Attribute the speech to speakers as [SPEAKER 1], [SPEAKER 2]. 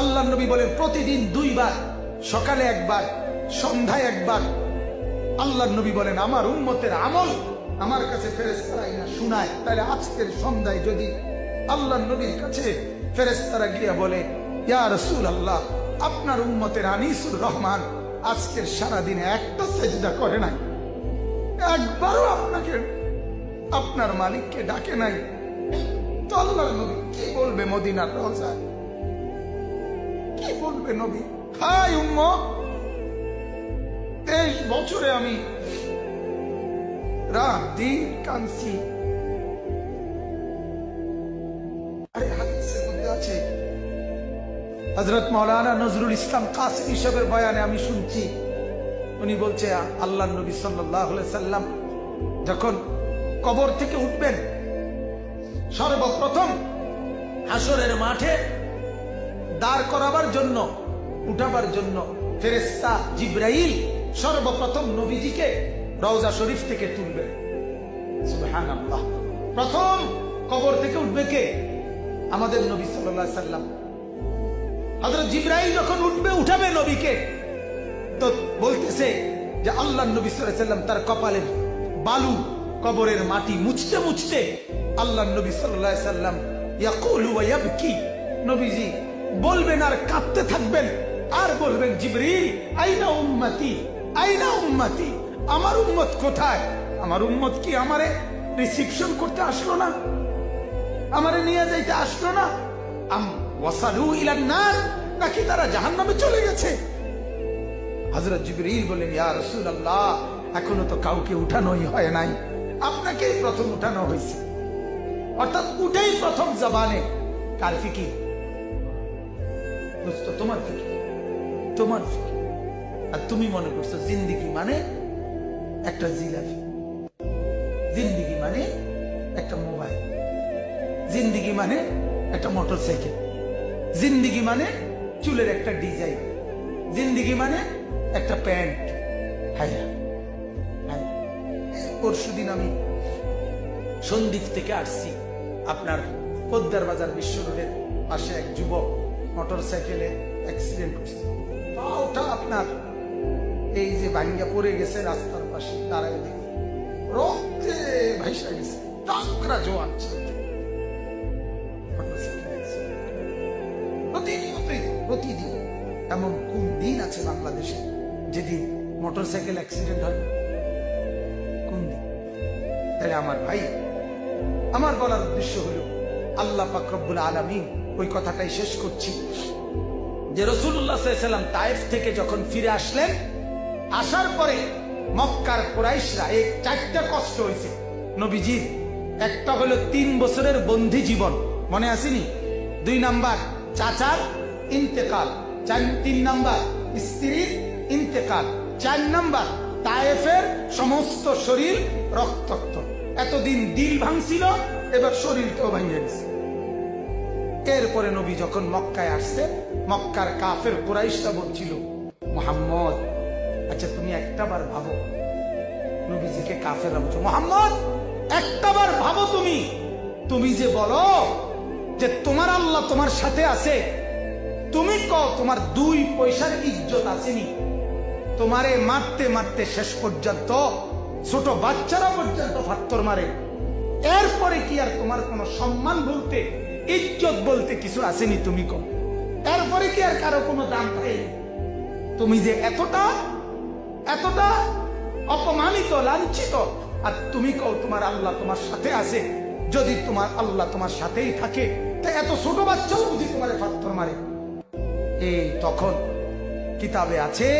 [SPEAKER 1] আল্লাহ নবী বলেন, প্রতিদিন দুইবার, সকালে একবার, সন্ধ্যায় একবার। আল্লাহ নবী বলেন, আমার উন্মতের আমল আমার কাছে ফেরেস্তারা না শুনায়। তাহলে আজকের সন্ধ্যায় যদি আল্লাহ নবীর কাছে ফেরেস্তারা গিয়া বলে, ইয়া রসুল আল্লাহ আপনার উম্মতের আনিসুর রহমান আজকের সারাদিনে একটা সেজদা করে নাই। একবারও আপনাকে, আপনার মালিককে ডাকে নাই। তো আল্লাহ নবী কি বলবে মদিনার রোজায়? কি বলবে নবী? হাই উম্ম তেইশ বছরে আমি রাত দিন আছে হজরত মৌলানা নজরুল ইসলাম কাসিম হিসাবের বয়ানে আমি শুনছি, উনি বলছে আল্লাহ নবী সাল্লাম যখন কবর থেকে উঠবেন, সর্বপ্রথম হাসরের মাঠে দাঁড় করাবার জন্য, উঠাবার জন্য ফেরেস্তা জিব্রাইল সর্বপ্রথম নবীজিকে রওজা শরীফ থেকে তুলবে। প্রথম কবর থেকে উঠবে কে? আমাদের নবী সাল্লাল্লাহু সাল্লাম। হযরত জিব্রাইল যখন উঠবে, উঠাবে নবীকে। তো বলতেছে যে আল্লাহ নবী সাল্লাম তার কপালের বালু কবরের মাটি মুছতে মুছতে আল্লাহ নবী আলাইহি সাল্লাম ইয়াকুলু ওয়া ইয়াবকি। নবীজি বলবেন আর কাঁদতে থাকবেন। আর বলবেন, জিবরিল, আইনা উম্মতি আইনা উম্মতি, আমার উম্মত কোথায়? আমার উম্মত কি আমারে রিসিপশন করতে আসলো না? আমারে নিয়ে যাইতে আসলো না? আম ওয়াসালু ইলান নার, নাকি তারা জাহান্নামে চলে গেছে? হযরত জিবরিল বলেন ইয়া রাসূলুল্লাহ, এখনও তো কাউকে উঠানোই হয় নাই। আপনাকেই প্রথম উঠানো হয়েছে। অর্থাৎ উঠেই প্রথম জবানে। কার দোস্ত তোমার তোমার আর তুমি মনে করছ জিন্দিগি মানে একটা জিলাপি। জিন্দিগি মানে একটা মোবাইল। জিন্দিগি মানে একটা মোটর সাইকেল জিন্দিগি মানে চুলের একটা ডিজাইন। জিন্দিগি মানে একটা প্যান্ট। হ্যাঁ হ্যাঁ পরশু দিন আমি সন্দ্বীপ থেকে আসছি আপনার পোদ্দার বাজার বিশ্ব রোডের পাশে এক যুবক। মোটর সাইকেলে অ্যাক্সিডেন্ট করছে পাওটা আপনার এই যে ভাঙ্গা পড়ে গেছে রাস্তার পাশে, দাঁড়ায় দেখি। রক্তে ভাইসা গেছে টাকরা জোয়ান প্রতিদিন, এমন কোন দিন আছে বাংলাদেশে যেদিন মোটরসাইকেল অ্যাক্সিডেন্ট হয়? কোন দিন? তাহলে আমার ভাই, আমার বলার উদ্দেশ্য হলো আল্লাহ পাকরবুল আলমিন ওই কথাটাই শেষ করছি। যে রসুল্লাহ সাল্লাম তাইফ থেকে যখন ফিরে আসলেন, আসার পরে মক্কার কোরাইশরা এই চারটা কষ্ট হয়েছে। নবীজির একটা হলো তিন বছরের বন্ধি জীবন, মনে আসেনি? দুই নাম্বার চাচার ইন্তেকাল, চার তিন নাম্বার স্ত্রীর ইন্তেকাল, চার নাম্বার তায়েফের সমস্ত শরীর রক্তাক্ত। এতদিন দিল ভাঙছিল, এবার শরীরটাও ভাঙে গেছে। এরপরে নবী যখন মক্কায় আসছে মক্কার কাফের কোরাইশরা বলছিল, মোহাম্মদ আচ্ছা তুমি একটাবার ভাবো, নবীজিকে কাফেররা বলছো, মোহাম্মদ একটাবার ভাবো তুমি। তুমি যে বলো যে তোমার আল্লাহ তোমার সাথে আছে, তুমি ক তোমার দুই পয়সার ইজ্জত আসেনি তোমারে মারতে মারতে শেষ পর্যন্ত, ছোট বাচ্চারা পর্যন্ত ফাত্তর মারে। এরপরে কি আর তোমার কোনো সম্মান বলতে, ইজ্জত বলতে কিছু আসেনি তুমি কম এরপরে কি আর কারও কোনো দাম পাই তুমি যে এতটা এতটা অপমানিত, লাঞ্ছিত, আর তুমি কও তোমার আল্লাহ তোমার সাথে আছে। যদি তোমার আল্লাহ তোমার সাথেই থাকে, তা এত ছোট বাচ্চাও বুঝি তোমার পাথর মারে। এই তখন কিতাবে আছে